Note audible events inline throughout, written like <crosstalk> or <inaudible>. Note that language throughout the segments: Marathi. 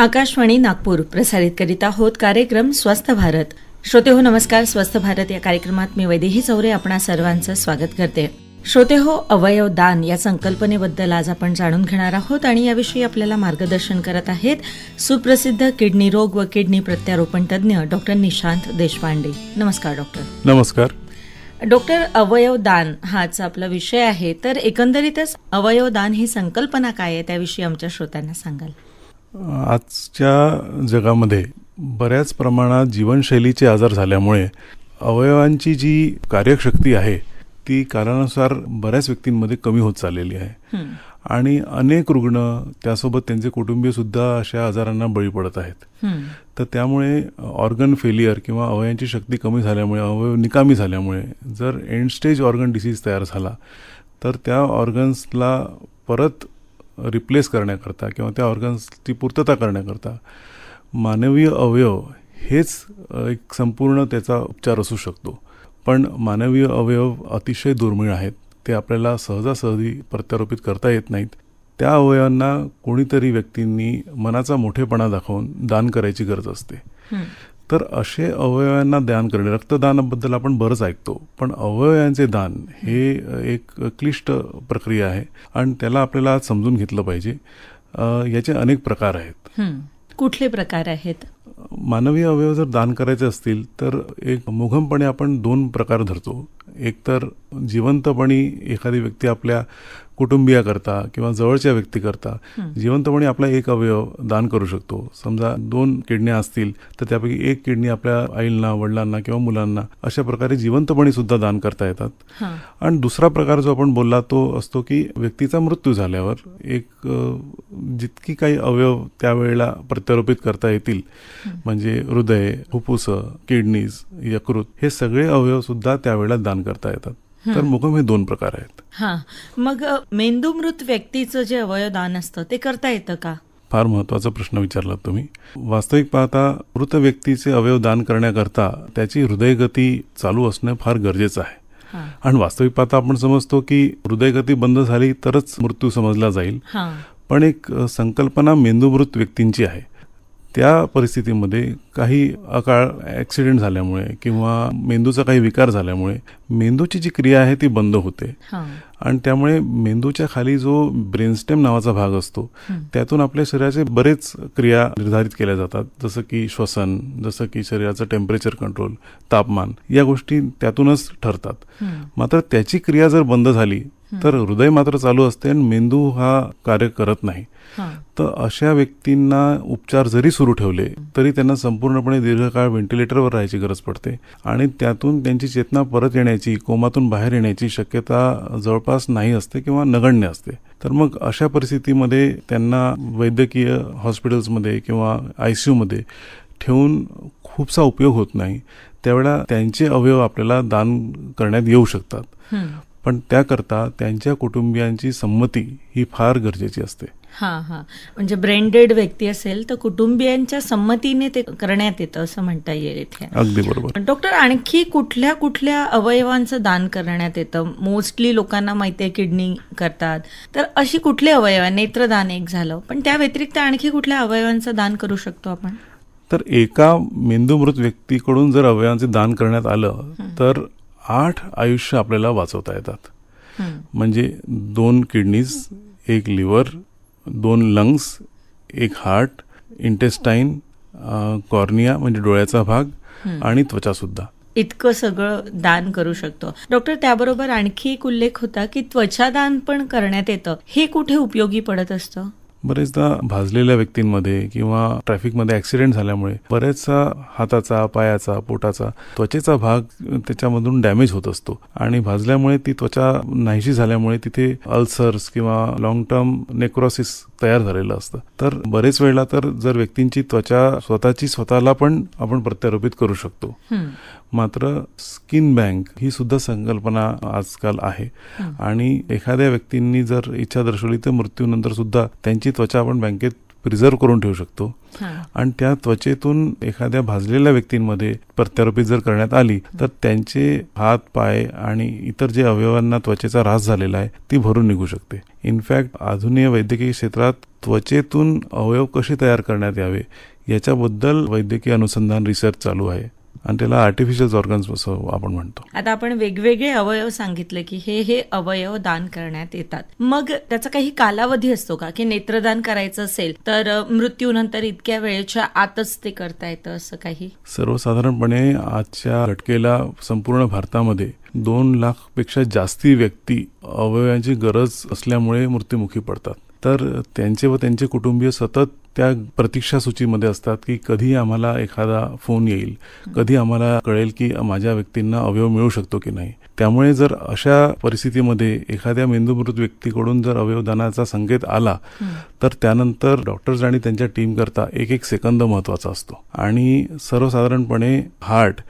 आकाशवाणी नागपूर प्रसारित करीत आहोत कार्यक्रम स्वस्थ भारत. श्रोते हो नमस्कार. स्वस्थ भारत या कार्यक्रमात मी वैदेही चौरे आपणा सर्वांचं स्वागत करते. श्रोते हो अवयव दान या संकल्पनेबद्दल आज आपण जाणून घेणार आहोत आणि याविषयी आपल्याला मार्गदर्शन करत आहेत सुप्रसिद्ध किडनी रोग व किडनी प्रत्यारोपण तज्ज्ञ डॉक्टर निशांत देशपांडे. नमस्कार डॉक्टर नमस्कार. डॉक्टर अवयव दान हाच आपला विषय आहे. तर एकंदरीतच अवयव दान ही संकल्पना काय आहे? त्याविषयी आमच्या श्रोत्यांना सांगाल. आजच्या जगामध्ये बऱ्याच प्रमाणात जीवनशैलीचे आजार झाल्यामुळे अवयवांची जी कार्यशक्ती आहे ती कालानुसार बऱ्याच व्यक्तींमध्ये कमी होत चाललेली आहे. आणि अनेक रुग्ण त्यासोबत त्यांचे कुटुंबीय सुद्धा अशा आजारांना बळी पडत आहेत. तर त्यामुळे ऑर्गन फेलियर किंवा अवयवांची शक्ती कमी झाल्यामुळे अवयव निकामी झाल्यामुळे जर एंड स्टेज ऑर्गन डिसीज तयार झाला तर त्या ऑर्गन्सला परत रिप्लेस करण्याकरता किंवा त्या ऑर्गन्सची पूर्तता करण्याकरता मानवीय अवयव हेच एक संपूर्ण त्याचा उपचार असू शकतो. पण मानवीय अवयव अतिशय दुर्मिळ आहेत. ते आपल्याला सहजासहजी प्रत्यारोपित करता येत नाहीत. त्या अवयवांना कोणीतरी व्यक्तींनी मनाचा मोठेपणा दाखवून दान करायची गरज असते. तर असे अवयवांना दान करणे. रक्तदानाबद्दल आपण बरंच ऐकतो पण अवयवांचे दान हे एक क्लिष्ट प्रक्रिया आहे आणि त्याला आपल्याला समजून घेतलं पाहिजे. याचे अनेक प्रकार आहेत. कुठले प्रकार आहेत? मानवी अवयव जर दान करायचे असतील तर एक मुघमपणे आपण दोन प्रकार धरतो. एक तर जिवंतपणी एखादी व्यक्ती आपल्या कुटुंबियाकरता किंवा जवळच्या व्यक्तीकरता. जिवंतपणे आपला एक अवयव दान करू शकतो समजा दोन किडण्या असतील तर त्यापैकी एक किडनी आपल्या आईंना वडिलांना किंवा मुलांना अशा प्रकारे जिवंतपणे सुद्धा दान करता येतात. आणि दुसरा प्रकार जो आपण बोलला तो असतो की व्यक्तीचा मृत्यू झाल्यावर एक जितकी काही अवयव त्यावेळेला प्रत्यारोपित करता येतील म्हणजे हृदय फुफ्फुस किडनीज यकृत हे सगळे अवयव सुद्धा त्यावेळेला दान करता येतात तर मुखम हे दोन प्रकार आहेत. हां. मग मेंदूमृत व्यक्तीचं जे अवयव दान असतं ते करता येतं का? फार महत्त्वाचा प्रश्न विचारलात तुम्ही. वास्तविक पाहता मृत व्यक्तीचे अवयव दान करण्याकरता त्याची हृदयगती चालू असणं फार गरजेचं आहे. आणि वास्तविक पाहता आपण समजतो की हृदयगती बंद झाली तरच मृत्यू समजला जाईल. हां. पण एक संकल्पना मेंदूमृत व्यक्तींची आहे. त्या परिस्थितीमध्ये काही अकाळ ॲक्सिडेंट झाल्यामुळे किंवा मेंदूचा काही विकार झाल्यामुळे मेंदूची जी क्रिया आहे ती बंद होते आणि त्यामुळे मेंदूच्या खाली जो ब्रेनस्टेम नावाचा भाग असतो. त्यातून आपल्या शरीराचे बरेच क्रिया निर्धारित केल्या जातात जसं की श्वसन जसं की शरीराचं टेम्परेचर कंट्रोल तापमान या गोष्टी त्यातूनच ठरतात. मात्र त्याची क्रिया जर बंद झाली तर हृदय मात्र चालू असते आणि मेंदू हा कार्य करत नाही. तर अशा व्यक्तींना उपचार जरी सुरू ठेवले तरी त्यांना संपूर्णपणे दीर्घकाळ व्हेंटिलेटरवर राहायची गरज पडते आणि त्यातून त्यांची चेतना परत येण्याची कोमातून बाहेर येण्याची शक्यता जवळपास नाही असते किंवा नगण्य असते. तर मग अशा परिस्थितीमध्ये त्यांना वैद्यकीय हॉस्पिटल्समध्ये किंवा आय सी यूमध्ये ठेवून खूपसा उपयोग होत नाही. त्यावेळेला त्यांचे अवयव आपल्याला दान करण्यात येऊ शकतात. पण त्याकरता त्यांच्या कुटुंबियांची संमती ही फार गरजेची असते. हां हां. म्हणजे ब्रेंडेड व्यक्ती असेल तर कुटुंबियांच्या संमतीने ते करण्यात येतं असं म्हणता येईल इथे. अगदी बरोबर. डॉक्टर आणखी कुठल्या कुठल्या अवयवांचं दान करण्यात येतं? मोस्टली लोकांना माहिती आहे किडनी करतात. तर अशी कुठले अवयव? नेत्रदान एक झालं. पण त्या व्यतिरिक्त आणखी कुठल्या अवयवांचं दान करू शकतो आपण? तर एका मेंदूमृत व्यक्तीकडून जर अवयवांचे दान करण्यात आलं तर आठ आयुष्य आपल्याला वाचवता येतात. म्हणजे दोन किडनीज एक लिव्हर दोन लंग्स एक हार्ट इंटेस्टाईन कॉर्निया म्हणजे डोळ्याचा भाग आणि त्वचासुद्धा इतकं सगळं दान करू शकतो. डॉक्टर त्याबरोबर आणखी एक उल्लेख होता की त्वचादान पण करण्यात येतं. हे कुठे उपयोगी पडत असतं? बरेचदा भाजलेल्या व्यक्तींमध्ये किंवा ट्रॅफिकमध्ये ऍक्सिडेंट झाल्यामुळे बरेचसा हाताचा पायाचा पोटाचा त्वचेचा भाग त्याच्यामधून डॅमेज होत असतो. आणि भाजल्यामुळे ती त्वचा नाहीशी झाल्यामुळे तिथे अल्सर्स किंवा लॉंग टर्म नेक्रोसिस तयार झालेलं असतं तर बरेच वेळेला तर जर व्यक्तींची त्वचा स्वतःची स्वतःला पण आपण प्रत्यारोपित करू शकतो. मात्र स्किन बँक ही सुद्धा संकल्पना आजकाल आहे. आणि एखाद्या व्यक्तींनी जर इच्छा दर्शवली तर मृत्यूनंतर सुद्धा त्यांची त्वचा आपण बँकेत प्रिझर्व करून ठेवू शकतो. आणि त्या त्वचेतून एखाद्या भाजलेल्या व्यक्तींमध्ये प्रत्यारोपित जर करण्यात आली तर त्यांचे हात पाय आणि इतर जे अवयवांना त्वचेचा ऱ्हास झालेला आहे ती भरून निघू शकते. इनफॅक्ट आधुनिक वैद्यकीय क्षेत्रात त्वचेतून अवयव कसे तयार करण्यात यावे याच्याबद्दल वैद्यकीय अनुसंधान रिसर्च चालू आहे. आणि त्याला आर्टिफिशियल ऑर्गन्स असं आपण म्हणतो. आता आपण वेगवेगळे अवयव सांगितले की हे हे अवयव दान करण्यात येतात. मग त्याचा काही कालावधी असतो का? की नेत्रदान करायचं असेल तर मृत्यूनंतर इतक्या वेळेच्या आतच ते करता येतं असं काही? सर्वसाधारणपणे आजच्या घटकेला संपूर्ण भारतामध्ये दोन लाखपेक्षा जास्ती व्यक्ती अवयवांची गरज असल्यामुळे मृत्युमुखी पडतात. तर त्यांचे व त्यांचे कुटुंबीय सतत त्या प्रतीक्षा सूचीमध्ये असतात की कधी आम्हाला एखादा फोन येईल कधी आम्हाला कळेल की माझ्या व्यक्तींना अवयव मिळू शकतो की नाही. त्यामुळे जर अशा परिस्थितीमध्ये एखाद्या मेंदूमृत व्यक्तीकडून जर अवयवदानाचा संकेत आला तर त्यानंतर डॉक्टर्स आणि त्यांच्या टीम करता एक एक सेकंद महत्त्वाचा असतो. आणि सर्वसाधारणपणे हार्ट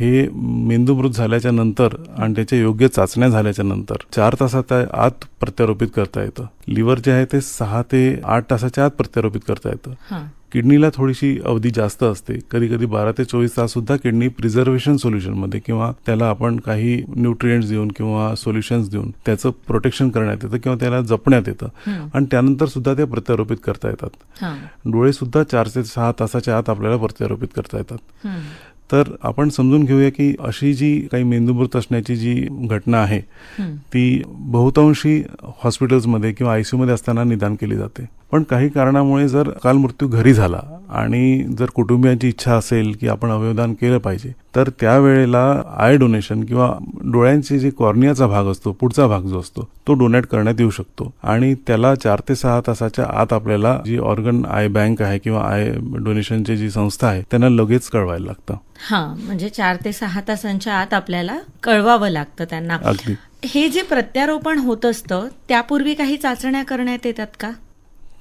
हे मेंदूमृत झाल्याच्यानंतर आणि त्याच्या योग्य चाचण्या झाल्याच्यानंतर चार तासात आत प्रत्यारोपित करता येतं. लिव्हर जे आहे ते सहा ते आठ तासाच्या आत प्रत्यारोपित करता येतं. हा. किडनीला थोडीशी अवधी जास्त असते. कधी कधी बारा ते चोवीस तास सुद्धा किडनी प्रिझर्वेशन सोल्युशनमध्ये किंवा त्याला आपण काही न्यूट्रिएंट्स देऊन किंवा सोल्युशन्स देऊन त्याचं प्रोटेक्शन करण्यात येतं किंवा त्याला जपण्यात येतं. आणि त्यानंतर सुद्धा ते प्रत्यारोपित करता येतात. डोळे सुद्धा चार ते सहा तासाच्या आत आपल्याला प्रत्यारोपित करता येतात. तर आपण समजून घेऊया की अशी जी काही मेंदूमृत असण्याची जी घटना आहे. ती बहुतांशी हॉस्पिटल्समध्ये किंवा आयसीयूमध्ये असताना निदान केली जाते. पण काही कारणामुळे जर काल मृत्यू घरी झाला आणि जर कुटुंबियांची इच्छा असेल की आपण अवयवदान केलं पाहिजे तर त्यावेळेला आय डोनेशन किंवा डोळ्यांचे जे कॉर्नियाचा भाग असतो पुढचा भाग जो असतो तो डोनेट करण्यात येऊ शकतो. आणि त्याला चार ते सहा तासाच्या आत आपल्याला जी ऑर्गन आय बँक आहे किंवा आय डोनेशनची जी संस्था आहे त्यांना लगेच कळवायला लागतं. हा म्हणजे चार ते सहा तासांच्या आत आपल्याला कळवावं लागतं त्यांना. अगदी. हे जे प्रत्यारोपण होत असतं त्यापूर्वी काही चाचण्या करण्यात येतात का?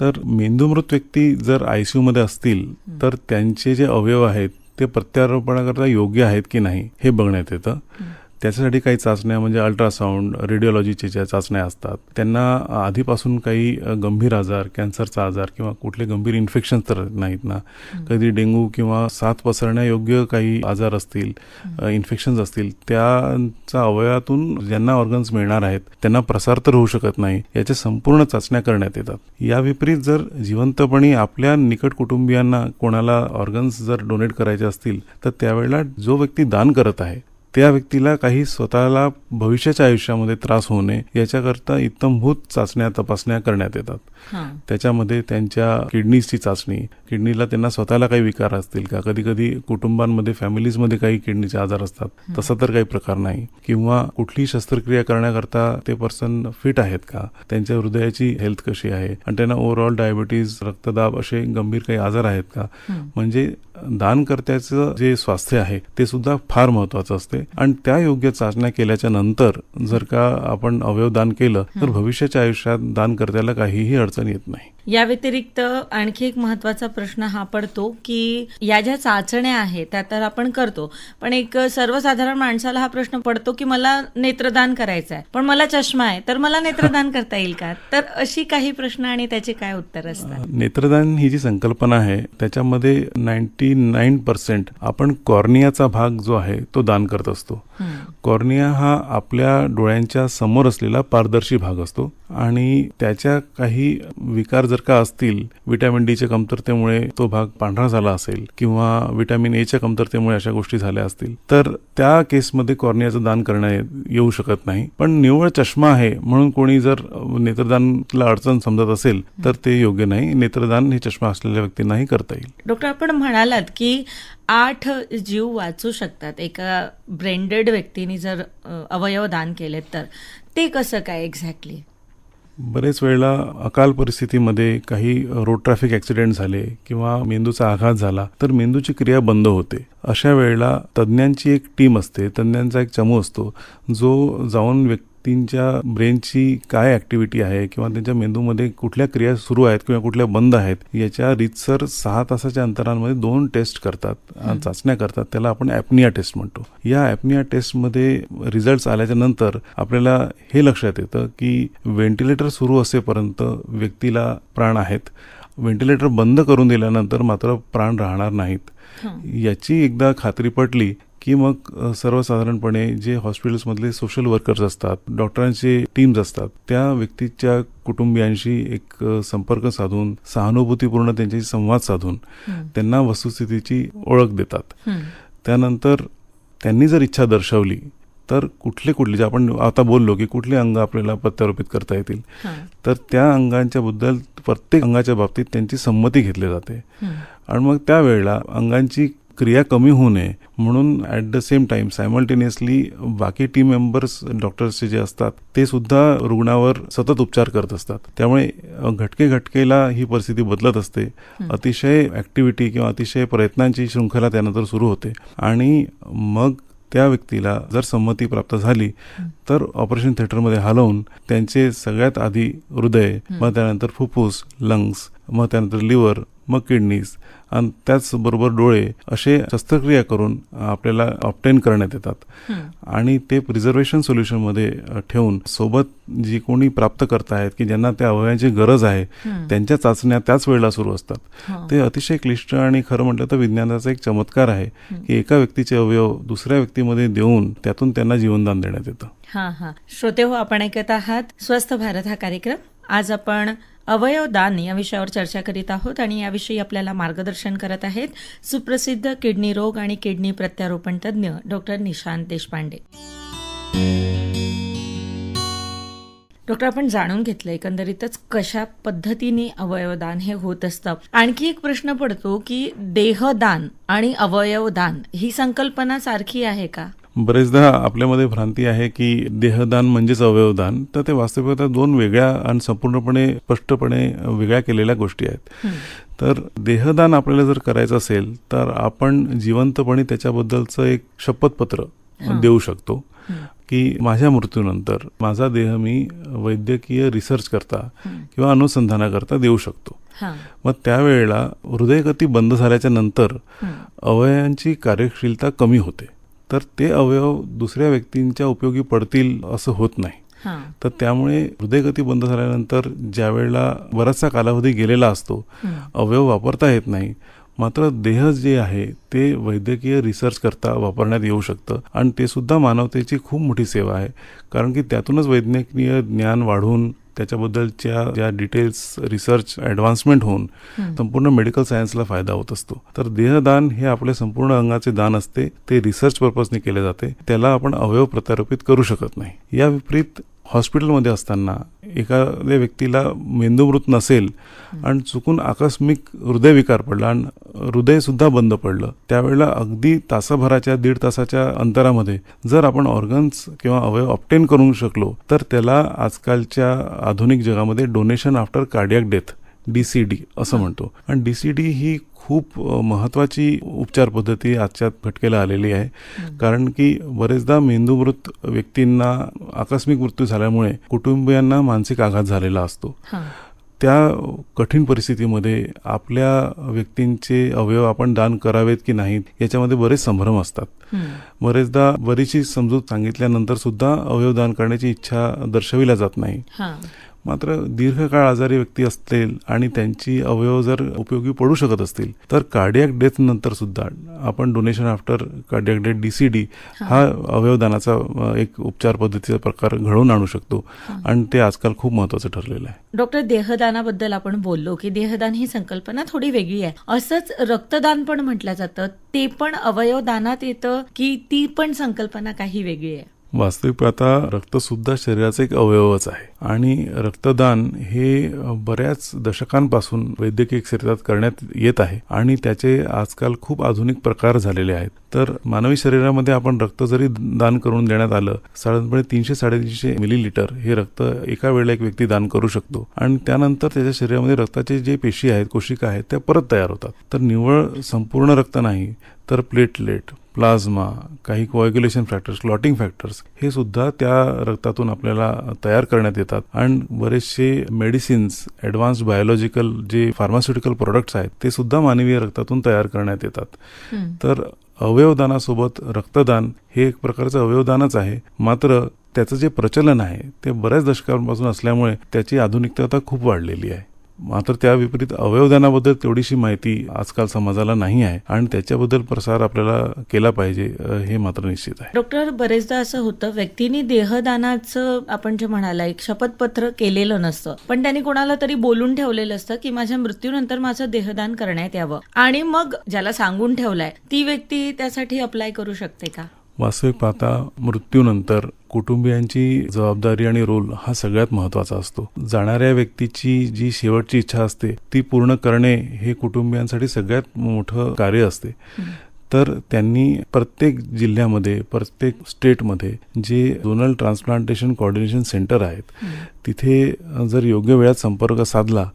तर मेंदूमृत व्यक्ती जर आयसीयू मध्ये असतील तर त्यांचे जे अवयव आहेत ते प्रत्यारोपणाकरता योग्य आहेत की नाही हे बघण्यात येतं. त्याच्यासाठी काही चाचण्या म्हणजे अल्ट्रासाऊंड रेडिओलॉजीच्या ज्या चाचण्या असतात त्यांना आधीपासून काही गंभीर आजार कॅन्सरचा आजार किंवा कुठले गंभीर इन्फेक्शन तर नाहीत ना. कधी डेंग्यू किंवा साथ पसरण्यायोग्य काही आजार असतील इन्फेक्शन्स असतील त्यांचा अवयवातून ज्यांना ऑर्गन्स मिळणार आहेत त्यांना प्रसार तर होऊ शकत नाही याच्या संपूर्ण चाचण्या करण्यात येतात. या विपरीत जर जिवंतपणी आपल्या निकट कुटुंबियांना कोणाला ऑर्गन्स जर डोनेट करायचे असतील तर त्यावेळेला जो व्यक्ती दान करत आहे त्या व्यक्तीला काही स्वतःला भविष्याच्या आयुष्यामध्ये त्रास होऊ नये याच्याकरता इत्तमभूत चाचण्या तपासण्या करण्यात येतात. हा. त्याच्यामध्ये त्यांच्या किडनीजची चाचणी किडनीला त्यांना स्वतःला काही विकार असतील का? कधी कधी कुटुंबांमध्ये फॅमिलीजमध्ये काही किडनीचे आजार असतात. तसा तर काही प्रकार नाही. किंवा कुठली शस्त्रक्रिया करण्याकरता ते पर्सन फिट आहेत का? त्यांच्या हृदयाची हेल्थ कशी आहे? आणि त्यांना ओव्हरऑल डायबिटीज रक्तदाब असे गंभीर काही आजार आहेत का. म्हणजे दानकर्त्याचं जे स्वास्थ्य आहे ते सुद्धा फार महत्वाचं असते. आणि त्या योग्य चाचण्या केल्याच्यानंतर जर का आपण अवयव दान केलं तर भविष्याच्या आयुष्यात दानकर्त्याला काहीही अडचण येत नाही. या व्यतिरिक्त आणखी एक महत्त्वाचा प्रश्न हा पडतो की या ज्या चाचण्या आहेत त्या तर आपण करतो. पण एक सर्वसाधारण माणसाला हा प्रश्न पडतो की मला नेत्रदान करायचं आहे. पण मला चष्मा आहे तर मला नेत्रदान <laughs> करता येईल का? तर अशी काही प्रश्न आणि त्याचे काय उत्तर असतात? नेत्रदान ही जी संकल्पना आहे त्याच्यामध्ये नाईन्टी नाईन पर्सेंट आपण कॉर्नियाचा भाग जो आहे तो दान करत असतो. कॉर्निया हा आपल्या डोळ्यांच्या समोर असलेला पारदर्शी भाग असतो आणि त्याच्या काही विकार जर का असतील विटॅमिन डीच्या कमतरतेमुळे तो भाग पांढरा झाला असेल किंवा विटॅमिन एच्या कमतरतेमुळे अशा गोष्टी झाल्या असतील तर त्या केसमध्ये कॉर्नियाचं दान करण्यात येऊ शकत नाही. पण निव्वळ चष्मा आहे म्हणून कोणी जर नेत्रदानला अडचण समजत असेल तर ते योग्य नाही. नेत्रदान हे चष्मा असलेल्या व्यक्तींनाही करता येईल. डॉक्टर आपण म्हणालात की आठ जीव वाचू शकतात. एका ब्रेंडेड व्यक्तीने जर अवयव दान केलेत तर. ते कसं काय एक्झॅक्टली बरेच वेळेला अकाल परिस्थितीमध्ये काही रोड ट्रॅफिक ऍक्सिडेंट झाले किंवा मेंदूचा आघात झाला तर मेंदूची क्रिया बंद होते. अशा वेळेला तज्ज्ञांची एक टीम असते तज्ज्ञांचा एक चमू असतो जो जाऊन व्यक्ती व्यक्तींच्या ब्रेनची काय ऍक्टिव्हिटी आहे किंवा त्यांच्या मेंदूमध्ये कुठल्या क्रिया सुरू आहेत किंवा कुठल्या बंद आहेत याच्या रितसर सहा तासाच्या अंतरांमध्ये दोन टेस्ट करतात चाचण्या करतात. त्याला आपण ॲपनिया टेस्ट म्हणतो. या ॲपनिया टेस्टमध्ये रिझल्ट आल्याच्यानंतर आपल्याला हे लक्षात येतं की व्हेंटिलेटर सुरू असेपर्यंत व्यक्तीला प्राण आहेत. व्हेंटिलेटर बंद करून दिल्यानंतर मात्र प्राण राहणार नाहीत. याची एकदा खात्री पटली की मग सर्वसाधारणपणे जे हॉस्पिटल्समधले सोशल वर्कर्स असतात डॉक्टरांचे टीम्स असतात त्या व्यक्तीच्या कुटुंबियांशी एक संपर्क साधून सहानुभूतीपूर्ण त्यांच्याशी संवाद साधून. त्यांना वस्तुस्थितीची ओळख देतात. त्यानंतर त्यांनी जर इच्छा दर्शवली तर कुठले कुठले जे आपण आता बोललो की कुठले अंग आपल्याला प्रत्यारोपित करता येतील. तर त्या अंगांच्या बद्दल प्रत्येक अंगाच्या बाबतीत त्यांची संमती घेतली जाते. आणि मग त्यावेळेला अंगांची क्रिया कमी होऊ नये म्हणून at the same time simultaneously बाकी टीम मेंबर्स डॉक्टर्सचे जे असतात ते सुद्धा रुग्णावर सतत उपचार करत असतात त्यामुळे घटके घटकेला ही परिस्थिती बदलत असते. अतिशय ॲक्टिव्हिटी किंवा अतिशय प्रयत्नांची शृंखला त्यानंतर सुरू होते आणि मग त्या व्यक्तीला जर संमती प्राप्त झाली. तर ऑपरेशन थिएटरमध्ये हलवून त्यांचे सगळ्यात आधी हृदय. मग त्यानंतर फुफ्फुस लंग्स मग त्यानंतर लिव्हर मग किडनीज आणि त्याचबरोबर डोळे असे शस्त्रक्रिया करून आपल्याला ऑप्टेन करण्यात येतात. आणि ते प्रिझर्वेशन सोल्युशनमध्ये ठेवून सोबत जी कोणी प्राप्त करतायत की ज्यांना त्या अवयवांची गरज आहे. त्यांच्या चाचण्या त्याच वेळेला सुरू असतात. ते अतिशय क्लिष्ट आणि खरं म्हटलं तर विज्ञानाचा एक चमत्कार आहे. की एका व्यक्तीचे अवयव दुसऱ्या व्यक्तीमध्ये देऊन त्यातून त्यांना जीवनदान देण्यात येतं हा हा श्रोते हो आपण ऐकत आहात स्वस्थ भारत हा कार्यक्रम आज आपण अवयव दान या विषयावर चर्चा करीत आहोत आणि याविषयी आपल्याला मार्गदर्शन करत आहेत सुप्रसिद्ध किडनी रोग आणि किडनी प्रत्यारोपण तज्ज्ञ डॉक्टर निशांत देशपांडे. डॉक्टर आपण जाणून घेतलं एकंदरीतच कशा पद्धतीने अवयवदान हे होत असतं. आणखी एक प्रश्न पडतो की देहदान आणि अवयवदान ही संकल्पना सारखी आहे का? बरेचदा आपल्यामध्ये भ्रांती आहे की देहदान म्हणजेच अवयवदान तर ते वास्तविकता दोन वेगळ्या आणि संपूर्णपणे स्पष्टपणे वेगळ्या केलेल्या गोष्टी आहेत. तर देहदान आपल्याला जर करायचं असेल तर आपण जिवंतपणे त्याच्याबद्दलचं एक शपथपत्र. देऊ शकतो. की माझ्या मृत्यूनंतर माझा देह मी वैद्यकीय रिसर्च करता. किंवा अनुसंधानाकरता देऊ शकतो मग त्यावेळेला हृदयगती बंद झाल्याच्यानंतर. अवयवांची कार्यशीलता कमी होते तर ते अवयव दुसऱ्या व्यक्तींच्या उपयोगी पडतील असं होत नाही. तर त्यामुळे हृदयगती बंद झाल्यानंतर ज्या वेळेला बराचसा कालावधी गेलेला असतो. अवयव वापरता येत नाही. मात्र देह जे आहे ते वैद्यकीय रिसर्च करता वापरण्यात येऊ शकतं. आणि ते सुद्धा मानवतेची खूप मोठी सेवा आहे. कारण की त्यातूनच वैज्ञानिक ज्ञान वाढून त्याच्याबद्दलच्या ज्या डिटेल्स रिसर्च ॲडव्हान्समेंट होऊन. संपूर्ण मेडिकल सायन्सला फायदा होत असतो. तर देहदान हे आपल्या संपूर्ण अंगाचे दान असते. ते रिसर्च पर्पजने केले जाते. त्याला आपण अवयव प्रत्यारोपित करू शकत नाही. या विपरीत हॉस्पिटलमध्ये असताना एखाद्या व्यक्तीला मेंदूमृत नसेल आणि चुकून आकस्मिक हृदयविकार पडला आणि हृदय सुद्धा बंद पडलं त्यावेळेला अगदी तासाभराच्या दीड तासाच्या अंतरामध्ये जर आपण ऑर्गन्स किंवा अवयव ऑप्टेन करू शकलो तर त्याला आजकालच्या आधुनिक जगामध्ये donation after cardiac death DCD असं म्हणतो. आणि डीसीडी ही खूप अ, महत्वाची उपचार पद्धती आजच्या घटकेला आलेली आहे. कारण की बरेचदा मेंदूमृत व्यक्तींना आकस्मिक मृत्यू झाल्यामुळे कुटुंबियांना मानसिक आघात झालेला असतो. त्या कठीण परिस्थितीमध्ये आपल्या व्यक्तींचे अवयव आपण दान करावेत की नाहीत याच्यामध्ये बरेच संभ्रम असतात. बरेचदा बरीचशी समजूत सांगितल्यानंतर सुद्धा अवयव दान करण्याची इच्छा दर्शविल्या जात नाही. मात्र दीर्घकाळ आजारी व्यक्ती असतील आणि त्यांची अवयव जर उपयोगी पडू शकत असतील तर कार्डियाक डेथ नंतर सुद्धा आपण donation after cardiac death DCD हा. अवयवदानाचा एक उपचार पद्धतीचा प्रकार घडवून आणू शकतो. आणि ते आजकाल खूप महत्वाचं ठरलेलं आहे. डॉक्टर देहदानाबद्दल आपण बोललो की देहदान ही संकल्पना थोडी वेगळी आहे. असंच रक्तदान पण म्हटलं जातं ते पण अवयव दानात येतं की ती पण संकल्पना काही वेगळी आहे? वास्तविक आता रक्तसुद्धा शरीराचा एक अवयवच आहे. आणि रक्तदान हे बऱ्याच दशकांपासून वैद्यकीय क्षेत्रात करण्यात येत आहे आणि त्याचे आजकाल खूप आधुनिक प्रकार झालेले आहेत. तर मानवी शरीरामध्ये आपण रक्त जरी दान करून देण्यात आलं साधारणपणे तीनशे साडेतीनशे मिलीलिटर हे रक्त एका वेळेला एक व्यक्ती दान करू शकतो आणि त्यानंतर त्याच्या शरीरामध्ये रक्ताचे जे पेशी आहेत कोशिका आहेत त्या परत तयार होतात. तर निव्वळ संपूर्ण रक्त नाही तर प्लेटलेट प्लाझ्मा काही कोॲग्युलेशन फॅक्टर्स क्लॉटिंग फॅक्टर्स हे सुद्धा त्या रक्तातून आपल्याला तयार करण्यात येतात. आणि बरेचसे मेडिसिन्स ॲडव्हान्स्ड बायोलॉजिकल जे फार्मास्युटिकल प्रोडक्ट्स आहेत ते सुद्धा मानवीय रक्तातून तयार करण्यात येतात. तर अवयवदानासोबत रक्तदान हे एक प्रकारचं अवयवदानच आहे. मात्र त्याचं जे प्रचलन आहे ते बऱ्याच दशकांपासून असल्यामुळे त्याची आधुनिकता आता खूप वाढलेली आहे. मात्र त्या विपरीत अवयवदानाबद्दल तेवढीशी माहिती आजकाल समाजाला नाही आहे आणि त्याच्याबद्दल प्रसार आपल्याला केला पाहिजे हे मात्र निश्चित आहे. डॉक्टर बरेचदा असं होतं व्यक्तीने देहदानाचं आपण जे म्हणाला एक शपथपत्र केलेलं नसतं. पण त्यांनी कोणाला तरी बोलून ठेवलेलं असतं की माझ्या मृत्यूनंतर माझं देहदान करण्यात यावं. आणि मग ज्याला सांगून ठेवलंय ती व्यक्ती त्यासाठी अप्लाय करू शकते का? वास्तविक पाहता मृत्यूनंतर कुटुंबियांची जबाबदारी आणि रोल हा सगळ्यात महत्त्वाचा असतो. जाणाऱ्या व्यक्तीची जी शेवटची इच्छा असते ती पूर्ण करणे हे कुटुंबियांसाठी सगळ्यात मोठं कार्य असते. तर त्यांनी प्रत्येक जिल्ह्यामध्ये प्रत्येक स्टेटमध्ये जे झोनल ट्रान्सप्लांटेशन कोऑर्डिनेशन सेंटर आहेत तिथे जर योग्य वेळात संपर्क साधला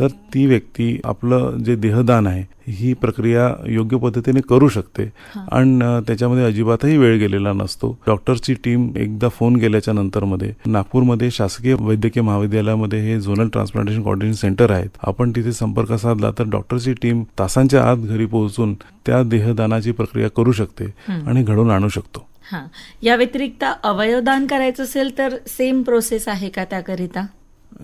तर ती व्यक्ती आपलं जे देहदान आहे ही प्रक्रिया योग्य पद्धतीने करू शकते. आणि त्याच्यामध्ये अजिबातही वेळ गेलेला नसतो. डॉक्टरची टीम एकदा फोन केल्याच्या नंतरमध्ये नागपूरमध्ये शासकीय वैद्यकीय महाविद्यालयामध्ये हे झोनल ट्रान्सप्लांटेशन कोऑर्डिनेशन सेंटर आहेत. आपण तिथे संपर्क साधला तर डॉक्टरची टीम तासांच्या आत घरी पोहोचून त्या देहदानाची प्रक्रिया करू शकते आणि घडवून आणू शकतो. हा. या व्यतिरिक्त अवयवदान करायचं असेल तर सेम प्रोसेस आहे का त्याकरिता?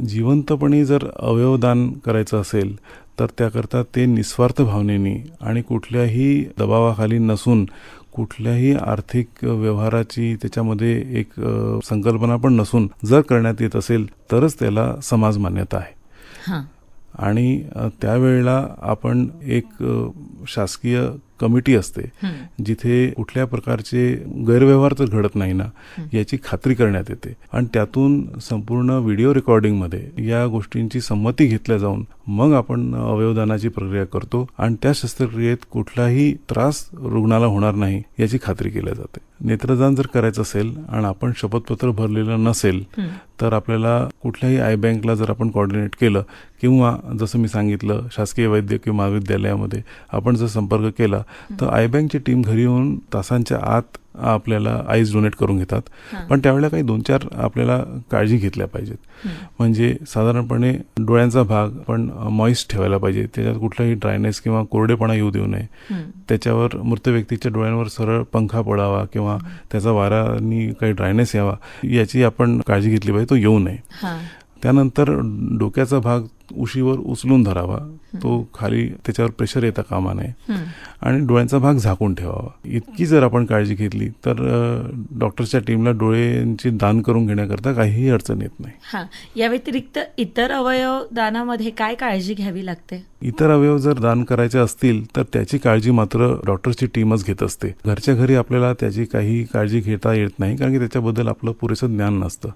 जिवंतपणी जर अवयवदान करायचं असेल तर त्याकरता ते निस्वार्थ भावनेने आणि कुठल्याही दबावाखाली नसून कुठल्याही आर्थिक व्यवहाराची त्याच्यामध्ये एक संकल्पना पण नसून जर करण्यात येत असेल तरच त्याला समाज मान्यता आहे. हा. आणि त्यावेळेला आपण एक शासकीय कमिटी असते. जिथे कुठल्या प्रकारचे गैरव्यवहार तर घडत नाही ना याची खात्री करण्यात येते. आणि त्यातून संपूर्ण व्हिडिओ रेकॉर्डिंगमध्ये या गोष्टींची संमती घेतल्या जाऊन मग आपण अवयवदानाची प्रक्रिया करतो आणि त्या शस्त्रक्रियेत कुठलाही त्रास रुग्णाला होणार नाही याची खात्री केली जाते. नेत्रदान जर करायचं असेल आणि आपण शपथपत्र भरलेलं नसेल. तर आपल्याला कुठल्याही आय बँकला जर आपण कोऑर्डिनेट केलं किंवा जसं मी सांगितलं शासकीय वैद्यकीय महाविद्यालयामध्ये आपण जर संपर्क केला तर आय बँकची टीम घरी येऊन तासांच्या आत आपल्याला आईज डोनेट करून घेतात. पण त्यावेळेला काही दोन चार आपल्याला काळजी घेतल्या पाहिजेत. म्हणजे साधारणपणे डोळ्यांचा भाग पण मॉइस्ट ठेवायला पाहिजे. त्याच्यात कुठलाही ड्रायनेस किंवा कोरडेपणा येऊ देऊ नये. त्याच्यावर मृत व्यक्तीच्या डोळ्यांवर सरळ पंखा पडावा किंवा त्याचा वारानी काही ड्रायनेस यावा याची आपण काळजी घेतली पाहिजे. तो येऊ नये. त्यानंतर डोक्याचा भाग उशीवर उचलून धरावा. तो खाली त्याच्यावर प्रेशर येता कामा नये. आणि डोळ्यांचा भाग झाकून ठेवावा. इतकी जर आपण काळजी घेतली तर डॉक्टरच्या टीमला डोळ्यांची दान करून घेण्याकरता काहीही अडचण येत नाही. हा. या व्यतिरिक्त इतर अवयव दानामध्ये काय काळजी घ्यावी लागते? इतर अवयव जर दान करायचे असतील तर त्याची काळजी मात्र डॉक्टरची टीमच घेत असते. घरच्या घरी आपल्याला त्याची काही काळजी घेता येत नाही कारण की त्याच्याबद्दल आपलं पुरेसं ज्ञान नसतं.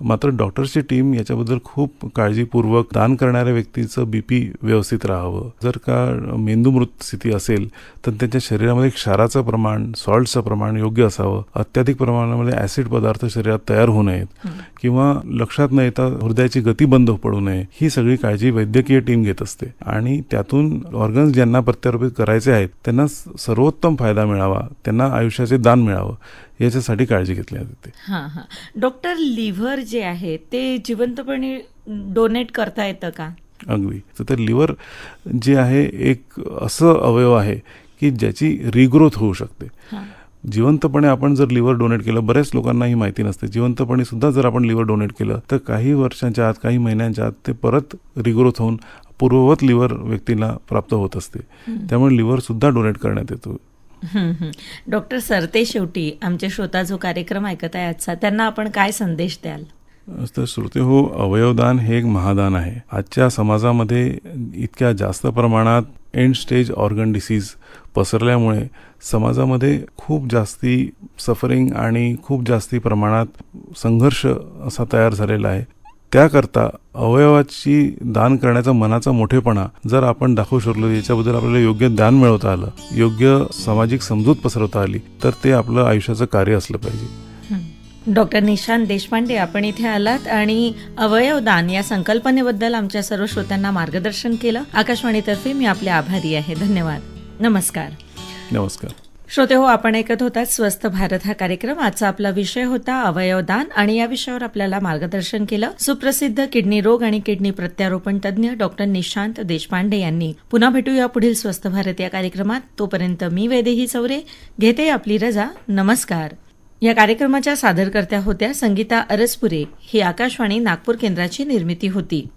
मात्र डॉक्टरची टीम याच्याबद्दल खूप काळजीपूर्वक दान करणाऱ्या व्यक्तीचं बीपी व्यवस्थित राहावं. जर का मेंदूमृत स्थिती असेल तर त्यांच्या शरीरामध्ये क्षाराचं प्रमाण सॉल्टचं प्रमाण योग्य असावं. अत्याधिक प्रमाणामध्ये ऍसिड पदार्थ शरीरात तयार होऊ नयेत. किंवा लक्षात न येता हृदयाची गती बंद पडू नये. ही सगळी काळजी वैद्यकीय टीम घेत असते. आणि त्यातून ऑर्गन्स ज्यांना प्रत्यारोपित करायचे आहेत त्यांना सर्वोत्तम फायदा मिळावा. त्यांना आयुष्याचे दान मिळावं. याच्यासाठी काळजी घेतली जाते. हा हा. डॉक्टर लिव्हर जे आहे ते जिवंतपणे डोनेट करता येतं का? अगदी तर ते लिव्हर जे आहे एक असं अवयव आहे की ज्याची रिग्रोथ होऊ शकते. जिवंतपणे आपण जर लिव्हर डोनेट केलं बऱ्याच लोकांना ही माहिती नसते जिवंतपणे सुद्धा जर आपण लिव्हर डोनेट केलं तर काही वर्षांच्या आत काही महिन्यांच्या आत ते परत रिग्रोथ होऊन पूर्ववत लिव्हर व्यक्तीला प्राप्त होत असते. त्यामुळे लिव्हर सुद्धा डोनेट करण्यात येतो. डॉक्टर सरते शेवटी आमचे श्रोता जो कार्यक्रम ऐकत आहे आजचा त्यांना आपण काय संदेश द्याल? तर श्रोते हो अवयवदान हे एक महादान आहे. आजच्या समाजामध्ये इतक्या जास्त प्रमाणात एंड स्टेज ऑर्गन डिसीज पसरल्यामुळे समाजामध्ये खूप जास्ती सफरिंग आणि खूप जास्ती प्रमाणात संघर्ष असा तयार झालेला आहे. त्याकरता अवयवाची दान करण्याचा मनाचा मोठेपणा जर आपण दाखवू शकलो याच्याबद्दल आपल्याला योग्य दान मिळवता आलं योग्य सामाजिक समजूत पसरवता आली तर ते आपलं आयुष्याचं कार्य असलं पाहिजे. डॉक्टर निशांत देशपांडे आपण इथे आलात आणि अवयवदान या संकल्पनेबद्दल आमच्या सर्व श्रोत्यांना मार्गदर्शन केलं. आकाशवाणीतर्फे मी आपले आभारी आहे. धन्यवाद. नमस्कार. नमस्कार. श्रोते हो आपण ऐकत होता स्वस्थ भारत हा कार्यक्रम. आजचा आपला विषय होता अवयवदान आणि या विषयावर आपल्याला मार्गदर्शन केलं सुप्रसिद्ध किडनी रोग आणि किडनी प्रत्यारोपण तज्ज्ञ डॉक्टर निशांत देशपांडे यांनी. पुन्हा भेटूया पुढील स्वस्थ भारत या कार्यक्रमात. तोपर्यंत मी वैदेही चौरे. घेते आपली रजा. नमस्कार. या कार्यक्रमाच्या सादरकर्त्या होत्या संगीता अरसपुरे. ही आकाशवाणी नागपूर केंद्राची निर्मिती होती.